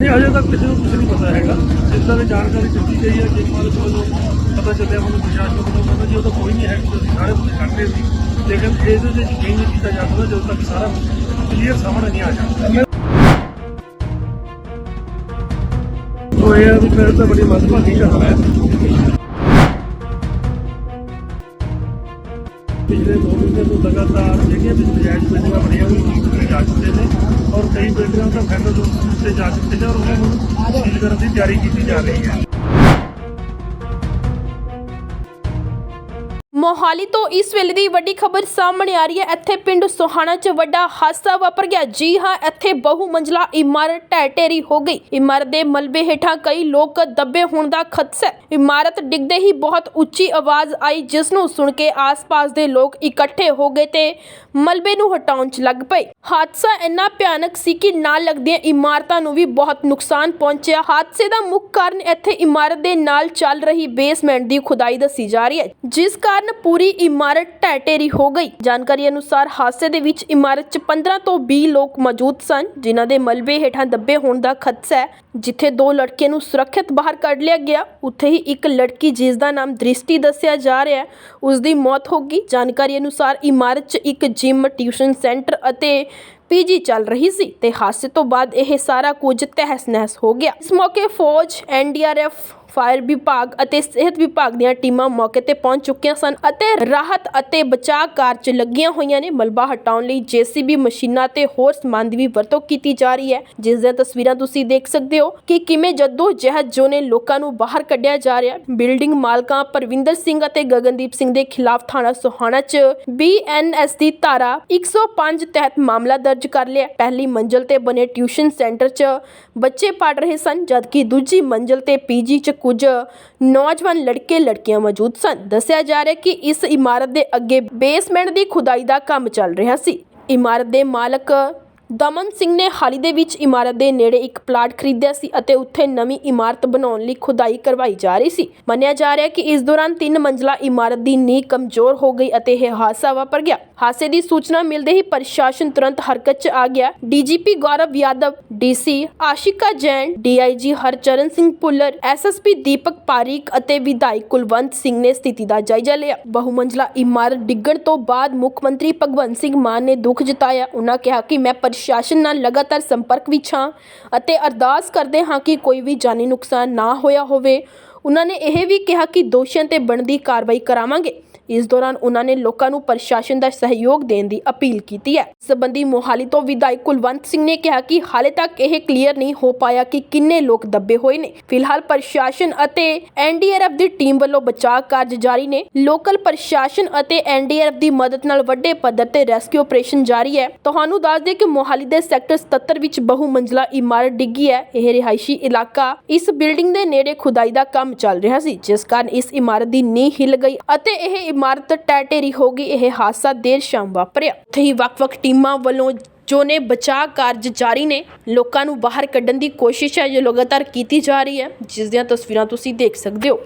ਨਹੀਂ, ਅਜੇ ਤੱਕ ਕਿਸੇ ਨੂੰ ਕੁਝ ਨਹੀਂ ਪਤਾ ਹੈਗਾ। ਜਿਸ ਤਰ੍ਹਾਂ ਦੀ ਜਾਣਕਾਰੀ ਦਿੱਤੀ ਗਈ ਹੈ ਕਿ ਮਾਲਕ ਵੱਲੋਂ ਪਤਾ ਚੱਲਿਆ ਮੈਨੂੰ ਪ੍ਰਸ਼ਾਸਨ ਵੱਲੋਂ ਕਹਿੰਦਾ ਜੀ, ਉਹ ਤਾਂ ਕੋਈ ਨਹੀਂ ਹੈ ਕਿ ਅਸੀਂ ਸਾਰੇ ਬੰਦੇ ਕੱਢ ਸੀ। ਲੇਕਿਨ ਇਹਦੇ ਤੇ ਯਕੀਨ ਨਹੀਂ ਕੀਤਾ ਜਾ ਸਕਦਾ, ਜਦੋਂ ਤੱਕ ਸਾਰਾ ਕਲੀਅਰ ਸਾਹਮਣੇ ਨਹੀਂ ਆ ਜਾਂਦਾ। ਉਹ ਇਹ ਵੀ ਫਿਰ ਤਾਂ ਬੜੀ ਮਸਭਾਗੀ ਘਟਨਾ ਹੈ। ਪਿਛਲੇ ਦੋ ਮਹੀਨੇ ਤੋਂ ਲਗਾਤਾਰ ਜਿਹੜੀਆਂ ਵੀ ਨਜਾਇਜ਼ ਬਿਲਡਿੰਗਾਂ ਬਣੀਆਂ ਉਹ ਜਾ ਚੁੱਕੇ ਨੇ ਔਰ ਕਈ ਬਿਲਡਿੰਗਾਂ ਤਾਂ ਫੈਡਰਲ ਤੇ ਜਾ ਚੁੱਕੇ ਨੇ ਔਰ ਉਹਨਾਂ ਨੂੰ ਸੀਲ ਕਰਨ ਦੀ ਤਿਆਰੀ ਕੀਤੀ ਜਾ ਰਹੀ ਹੈ। ਮੋਹਾਲੀ ਤੋਂ ਇਸ ਵੇਲੇ ਦੀ ਵੱਡੀ ਖਬਰ ਸਾਹਮਣੇ ਆ ਰਹੀ ਹੈ। ਇੱਥੇ ਪਿੰਡ ਸੋਹਾਣਾ 'ਚ ਵੱਡਾ ਹਾਦਸਾ ਵਾਪਰ ਗਿਆ। ਜੀ ਹਾਂ, ਇੱਥੇ ਬਹੁ ਮੰਜ਼ਲਾ ਇਮਾਰਤ ਢਹਿ ਹੋ ਗਈ। ਇਮਾਰਤ ਦੇ ਮਲਬੇ ਹੇਠਾਂ ਕਈ ਲੋਕ ਦੱਬੇ ਹੋਣ ਦਾ ਖਦਸ਼ਾ ਹੈ। ਇਮਾਰਤ ਡਿੱਗਦੇ ਹੀ ਬਹੁਤ ਉੱਚੀ ਆਵਾਜ਼ ਆਈ, ਜਿਸ ਨੂੰ ਸੁਣ ਕੇ ਆਸ-ਪਾਸ ਦੇ ਲੋਕ ਇਕੱਠੇ ਹੋ ਗਏ ਤੇ ਮਲਬੇ ਨੂੰ ਹਟਾਉਣ 'ਚ ਲੱਗ ਪਏ। ਹਾਦਸਾ ਇੰਨਾ ਭਿਆਨਕ ਸੀ ਕਿ ਨਾਲ ਲੱਗਦੀਆਂ ਇਮਾਰਤਾਂ ਨੂੰ ਵੀ ਬਹੁਤ ਨੁਕਸਾਨ ਪਹੁੰਚਿਆ। ਹਾਦਸੇ ਦਾ ਮੁੱਖ ਕਾਰਨ ਇੱਥੇ ਇਮਾਰਤ ਦੇ ਨਾਲ ਚੱਲ ਰਹੀ ਬੇਸਮੈਂਟ ਦੀ ਖੁਦਾਈ ਦੱਸੀ ਜਾ ਰਹੀ ਹੈ, ਜਿਸ ਕਾਰਨ ਪੂਰੀ ਇਮਾਰਤ ਢਹਿ ਢੇਰੀ ਹੋ ਗਈ। ਜਾਣਕਾਰੀ ਅਨੁਸਾਰ ਹਾਦਸੇ ਦੇ ਵਿੱਚ ਇਮਾਰਤ 'ਚ 15 ਤੋਂ 20 ਲੋਕ ਮੌਜੂਦ ਸਨ, ਜਿਨ੍ਹਾਂ ਦੇ ਮਲਬੇ ਹੇਠਾਂ ਦੱਬੇ ਹੋਣ ਦਾ ਖਦਸ਼ਾ ਹੈ, ਜਿੱਥੇ ਦੋ ਲੜਕੀਆਂ ਨੂੰ ਸੁਰੱਖਿਅਤ ਬਾਹਰ ਕੱਢ ਲਿਆ ਗਿਆ। ਉੱਥੇ ਹੀ ਇੱਕ ਲੜਕੀ, ਜਿਸ ਦਾ ਨਾਮ ਦ੍ਰਿਸ਼ਟੀ ਦੱਸਿਆ ਜਾ ਰਿਹਾ ਹੈ, ਉਸ ਦੀ ਮੌਤ ਹੋ ਗਈ। ਜਾਣਕਾਰੀ ਅਨੁਸਾਰ ਇਮਾਰਤ 'ਚ ਇੱਕ ਜਿਮ, ਟਿਊਸ਼ਨ ਸੈਂਟਰ ਅਤੇ ਪੀਜੀ ਚੱਲ ਰਹੀ ਸੀ ਤੇ ਹਾਦਸੇ ਤੋਂ ਬਾਅਦ ਇਹ ਸਾਰਾ ਕੁਝ ਤਹਿਸ-ਨਹਿਸ ਹੋ ਗਿਆ। ਇਸ ਮੌਕੇ ਫੌਜ ਐਨਡੀਆਰਐਫ ਫਾਇਰ ਵਿਭਾਗ ਅਤੇ ਸਿਹਤ ਵਿਭਾਗ ਦੀਆਂ ਟੀਮਾਂ ਮੌਕੇ ਤੇ ਪਹੁੰਚ ਚੁੱਕੀਆਂ ਸਨ ਅਤੇ ਰਾਹਤ ਅਤੇ ਬਚਾਅ ਕਾਰਜ ਲੱਗੀਆਂ ਹੋਈਆਂ ਨੇ। ਮਲਬਾ ਹਟਾਉਣ ਲਈ ਜੀਸੀਬੀ ਮਸ਼ੀਨਾਂ ਤੇ ਹੋਰ ਸਮਾਨ ਦੀ ਵੀ ਵਰਤੋਂ ਕੀਤੀ ਜਾ ਰਹੀ ਹੈ। ਜਿਸ ਦੀਆਂ ਤਸਵੀਰਾਂ ਤੁਸੀਂ ਦੇਖ ਸਕਦੇ ਹੋ ਕਿ ਕਿਵੇਂ ਜੱਦੋ ਜਹਿਦ ਜੋ ਨੇ ਲੋਕਾਂ ਨੂੰ ਬਾਹਰ ਕੱਢਿਆ ਜਾ ਰਿਹਾ ਬਿਲਡਿੰਗ ਮਾਲਕਾਂ ਪਰਵਿੰਦਰ ਸਿੰਘ ਅਤੇ ਗਗਨਦੀਪ ਸਿੰਘ ਦੇ ਖਿਲਾਫ ਥਾਣਾ ਸੋਹਾਣਾ 'ਚ ਬੀਐਨਐਸ ਦੀ ਧਾਰਾ 105 ਤਹਿਤ ਮਾਮਲਾ ਦਰਜ ਕਰ ਲਿਆ ਪਹਿਲੀ ਮੰਜ਼ਲ ਤੇ ਬਣੇ ਟਿਊਸ਼ਨ ਸੈਂਟਰ 'ਚ ਬੱਚੇ ਪੜ ਰਹੇ ਸਨ, ਜਦਕਿ ਦੂਜੀ ਮੰਜ਼ਲ ਤੇ ਪੀਜੀ 'ਚ ਕੁਝ ਨੌਜਵਾਨ ਲੜਕੇ ਲੜਕੀਆਂ ਮੌਜੂਦ ਸਨ। ਦੱਸਿਆ ਜਾ ਰਿਹਾ ਕਿ ਇਸ ਇਮਾਰਤ ਦੇ ਅੱਗੇ ਬੇਸਮੈਂਟ ਦੀ ਖੁਦਾਈ ਦਾ ਕੰਮ ਚੱਲ ਰਿਹਾ ਸੀ। ਇਮਾਰਤ ਦੇ ਮਾਲਕ ਦਮਨ ਸਿੰਘ ਨੇ ਹਾਲ ਹੀ ਦੇ ਵਿੱਚ ਇਮਾਰਤ ਦੇ ਨੇੜੇ ਇੱਕ ਪਲਾਟ ਖਰੀਦਿਆ ਸੀ ਅਤੇ ਉੱਥੇ ਨਵੀਂ ਇਮਾਰਤ ਬਣਾਉਣ ਲਈ ਖੁਦਾਈ ਕਰਵਾਈ ਜਾ ਰਹੀ ਸੀ। ਮੰਨਿਆ ਜਾ ਰਿਹਾ ਕਿ ਇਸ ਦੌਰਾਨ ਤਿੰਨ ਮੰਜ਼ਲਾ ਇਮਾਰਤ ਦੀ ਨੀਂਹ ਕਮਜ਼ੋਰ ਹੋ ਗਈ ਅਤੇ ਇਹ ਹਾਦਸਾ ਵਾਪਰ ਗਿਆ। ਹਾਦਸੇ ਦੀ ਸੂਚਨਾ ਮਿਲਦੇ ਹੀ ਪ੍ਰਸ਼ਾਸਨ ਤੁਰੰਤ ਹਰਕਤ 'ਚ ਆ ਗਿਆ। DGP Gaurav Yadav, DC Ashika Jain, DIG Harcharan Singh Pullar, SSP Deepak Pareek ਅਤੇ ਵਿਧਾਇਕ ਕੁਲਵੰਤ ਸਿੰਘ ਨੇ ਸਥਿਤੀ ਦਾ ਜਾਇਜ਼ਾ ਲਿਆ। ਬਹੁਮੰਜ਼ਲਾ ਇਮਾਰਤ ਡਿੱਗਣ ਤੋਂ ਬਾਅਦ ਮੁੱਖ ਮੰਤਰੀ ਭਗਵੰਤ ਸਿੰਘ ਮਾਨ ਨੇ ਦੁੱਖ ਜਤਾਇਆ। ਉਨ੍ਹਾਂ ਕਿਹਾ ਕਿ ਮੈਂ ਪ੍ਰਸ਼ਾਸਨ ਨਾਲ ਲਗਾਤਾਰ ਸੰਪਰਕ ਵਿੱਚ ਹਾਂ ਅਤੇ ਅਰਦਾਸ ਕਰਦੇ ਹਾਂ ਕਿ ਕੋਈ ਵੀ ਜਾਨੀ ਨੁਕਸਾਨ ਨਾ ਹੋਇਆ ਹੋਵੇ। ਉਹਨਾਂ ਨੇ ਇਹ ਵੀ ਕਿਹਾ ਕਿ ਦੋਸ਼ੀਆਂ ਤੇ ਬਣਦੀ ਕਾਰਵਾਈ ਕਰਾਵਾਂਗੇ। ਇਸ ਦੌਰਾਨ ਉਨ੍ਹਾਂ ਨੇ ਲੋਕਾਂ ਨੂੰ ਪ੍ਰਸ਼ਾਸਨ ਦਾ ਸਹਿਯੋਗ ਦੇਣ ਦੀ ਅਪੀਲ ਕੀਤੀ ਹੈ। ਇਸ ਸੰਬੰਧੀ ਮੋਹਾਲੀ ਤੋਂ ਵਿਧਾਇਕ ਕੁਲਵੰਤ ਸਿੰਘ ਨੇ ਕਿਹਾ ਕਿ ਹਾਲੇ ਤੱਕ ਇਹ ਕਲੀਅਰ ਨਹੀਂ ਹੋ ਪਾਇਆ ਕਿ ਕਿੰਨੇ ਲੋਕ ਦੱਬੇ ਹੋਏ ਨੇ। ਫਿਲਹਾਲ ਪ੍ਰਸ਼ਾਸਨ ਅਤੇ ਐਨਡੀਆਰਐਫ ਦੀ ਟੀਮ ਵੱਲੋਂ ਬਚਾਅ ਕਾਰਜ ਜਾਰੀ ਨੇ। ਲੋਕਲ ਪ੍ਰਸ਼ਾਸਨ ਅਤੇ ਐਨਡੀਆਰਐਫ ਦੀ ਮਦਦ ਨਾਲ ਵੱਡੇ ਪੱਧਰ ਤੇ ਰੈਸਕਿਊ ਆਪਰੇਸ਼ਨ ਜਾਰੀ ਹੈ। ਤੁਹਾਨੂੰ ਦੱਸ ਦੇ ਕਿ ਮੋਹਾਲੀ ਦੇ ਸੈਕਟਰ 77 ਵਿੱਚ ਬਹੁ ਮੰਜ਼ਲਾ ਇਮਾਰਤ ਡਿੱਗੀ ਹੈ। ਇਹ ਰਿਹਾਇਸ਼ੀ ਇਲਾਕਾ ਇਸ ਬਿਲਡਿੰਗ ਦੇ ਨੇੜੇ ਖੁਦਾਈ ਦਾ ਕੰਮ ਚੱਲ ਰਿਹਾ ਸੀ, ਜਿਸ ਕਾਰਨ ਇਸ ਇਮਾਰਤ ਦੀ ਨੀਂਹ ਹਿੱਲ ਗਈ ਅਤੇ ਇਹ ਇਮਾਰਤ ਟਹਿ ਹੋ ਗਈ। ਇਹ ਹਾਦਸਾ ਦੇਰ ਸ਼ਾਮ ਵਾਪਰਿਆ। ਉੱਥੇ ਹੀ ਵੱਖ-ਵੱਖ ਟੀਮਾਂ ਵੱਲੋਂ ਜੋ ਨੇ ਬਚਾਅ ਕਾਰਜ ਜਾਰੀ ਨੇ, ਲੋਕਾਂ ਨੂੰ ਬਾਹਰ ਕੱਢਣ ਦੀ ਕੋਸ਼ਿਸ਼ ਹੈ। ਜੋ ਲਗਾਤਾਰ ਕੀਤੀ ਜਾ ਰਹੀ ਹੈ। ਜਿਸ ਦੀਆਂ ਤਸਵੀਰਾਂ ਤੁਸੀਂ ਦੇਖ ਸਕਦੇ ਹੋ।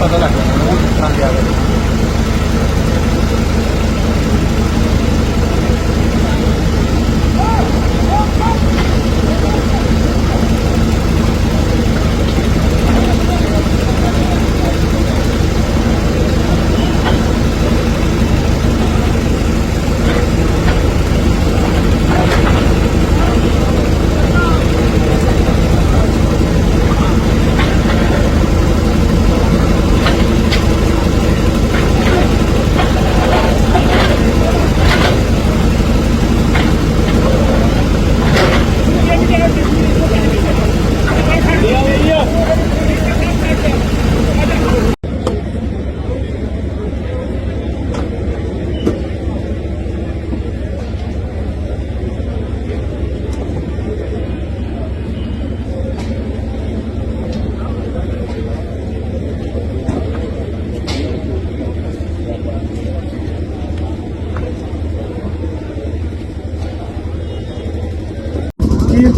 ਪਤਾ ਲੱਗ ਜਾਂਦਾ ਉਹ ਕਿੱਥਾਂ ਗਿਆ ਵਾ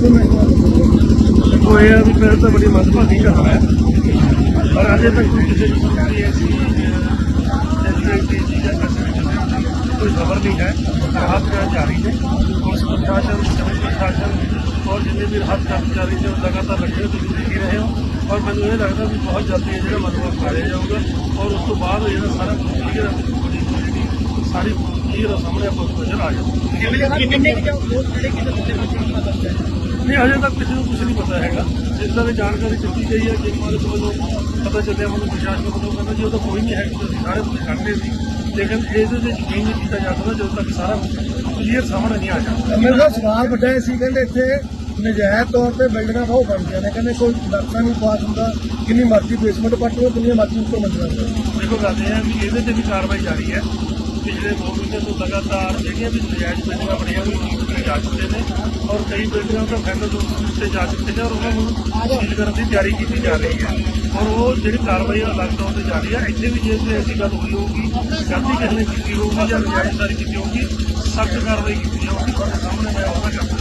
ਉਹ ਇਹ ਆ ਵੀ ਫਿਰ ਤਾਂ ਬੜੀ ਮਜ਼ਬੂਤੀ ਕਰ ਹੈ ਪਰ ਅਜੇ ਤੱਕ ਕੋਈ ਕਿਸੇ ਨੂੰ ਕੋਈ ਐਸੀ ਐਸੀ ਚੀਜ਼ ਜਾਂ ਕੋਈ ਖਬਰ ਨਹੀਂ ਹੈ ਰਾਹਤ ਜਾਰੀ ਹੈ ਪੁਲਿਸ ਪ੍ਰਸ਼ਾਸਨ ਸਿਵਲ ਪ੍ਰਸ਼ਾਸਨ ਔਰ ਜਿੰਨੇ ਵੀ ਰਾਹਤ ਕਰਮਚਾਰੀ ਨੇ ਉਹ ਲਗਾਤਾਰ ਲੱਗੇ ਹੋਏ ਤੁਸੀਂ ਦੇਖ ਹੀ ਰਹੇ ਹੋ ਔਰ ਮੈਨੂੰ ਇਹ ਲੱਗਦਾ ਵੀ ਬਹੁਤ ਜਲਦੀ ਇਹ ਜਿਹੜਾ ਮਸਲਾ ਫਾੜਿਆ ਜਾਊਗਾ ਔਰ ਉਸ ਤੋਂ ਬਾਅਦ ਜਿਹੜਾ ਸਾਰਾ ਪ੍ਰੋਸੀਜਰ ਬੜੀ ਨੂੰ ਨਹੀਂ ਹਜੇ ਤੱਕ ਕਿਸੇ ਨੂੰ ਕੁਝ ਨਹੀਂ ਪਤਾ ਹੈਗਾ। ਜਿਸ ਤਰ੍ਹਾਂ ਦੀ ਜਾਣਕਾਰੀ ਦਿੱਤੀ ਗਈ ਹੈ ਕਿ ਮਾਲਕ ਵੱਲੋਂ ਪਤਾ ਚੱਲਿਆ ਮੈਨੂੰ ਪ੍ਰਸ਼ਾਸਨ ਵੱਲੋਂ ਕਹਿੰਦਾ ਜੀ ਉਹ ਤਾਂ ਕੋਈ ਨਹੀਂ ਹੈ ਕਿ ਅਸੀਂ ਸਾਰੇ ਬੰਦੇ ਕੱਢਦੇ ਸੀ। ਲੇਕਿਨ ਇਹਦੇ ਤੇ ਯਕੀਨ ਨਹੀਂ ਕੀਤਾ ਜਾ ਸਕਦਾ ਜਦੋਂ ਤੱਕ ਸਾਰਾ ਕਲੀਅਰ ਸਾਹਮਣੇ ਨਹੀਂ ਆ ਜਾਂਦਾ। ਮੇਰੇ ਕੋਲ ਸਵਾਲ ਵੱਡਾ ਸੀ ਕਹਿੰਦੇ ਇੱਥੇ ਨਜਾਇਜ਼ ਤੌਰ ਤੇ ਬਿਲਡਿੰਗਾਂ ਬਹੁਤ ਬਣਦੀਆਂ ਨੇ। ਕਹਿੰਦੇ ਕੋਈ ਦਰਸ਼ਾ ਨਹੀਂ ਪਾਸ ਹੁੰਦਾ ਕਿੰਨੀ ਮਰਜ਼ੀ ਬੇਸਮੈਂਟ ਪੱਟ ਲਓ ਕਿੰਨੀ ਮਰਜ਼ੀ ਉੱਪਰ ਮੰਜ਼ਿਲਾਂ ਦੇਖੋ ਗੱਲ ਇਹ ਹੈ ਵੀ ਇਹਦੇ ਤੇ ਵੀ ਕਾਰਵਾਈ ਜਾਰੀ ਹੈ। ਪਿਛਲੇ ਦੋ ਮਹੀਨੇ ਤੋਂ ਲਗਾਤਾਰ ਜਿਹੜੀਆਂ ਵੀ ਨਜਾਇਜ਼ ਬਿਲਡਿੰਗਾਂ ਬਣੀਆਂ ਹੋਈਆਂ ਕੀਤੀਆਂ ਜਾ ਚੁੱਕੇ ਨੇ ਔਰ ਕਈ ਬਿਲਡਿੰਗਾਂ ਤਾਂ ਫੈਡਰਲ ਰੂਲ ਤੇ ਜਾ ਚੁੱਕੇ ਨੇ ਔਰ ਉਹਨਾਂ ਨੂੰ ਸੀਲ ਕਰਨ ਦੀ ਤਿਆਰੀ ਕੀਤੀ ਜਾ ਰਹੀ ਹੈ। ਔਰ ਉਹ ਜਿਹੜੀ ਕਾਰਵਾਈ ਆ ਅਲੱਗ ਤੌਰ ਤੇ ਜਾਰੀ ਹੈ ਇੱਥੇ ਵੀ ਜੇ ਕੋਈ ਐਸੀ ਗੱਲ ਹੋਈ ਹੋਊਗੀ, ਗਲਤੀ ਕਿਸੇ ਨੇ ਕੀਤੀ ਹੋਊਗੀ ਜਾਂ ਨਜਾਇਜ਼ਦਾਰੀ ਕੀਤੀ ਹੋਊਗੀ, ਸਖਤ ਕਾਰਵਾਈ ਕੀਤੀ ਜਾਊਗੀ, ਤੁਹਾਡੇ ਸਾਹਮਣੇ ਮੈਂ ਉਹਨਾਂ ਕਰਦਾ।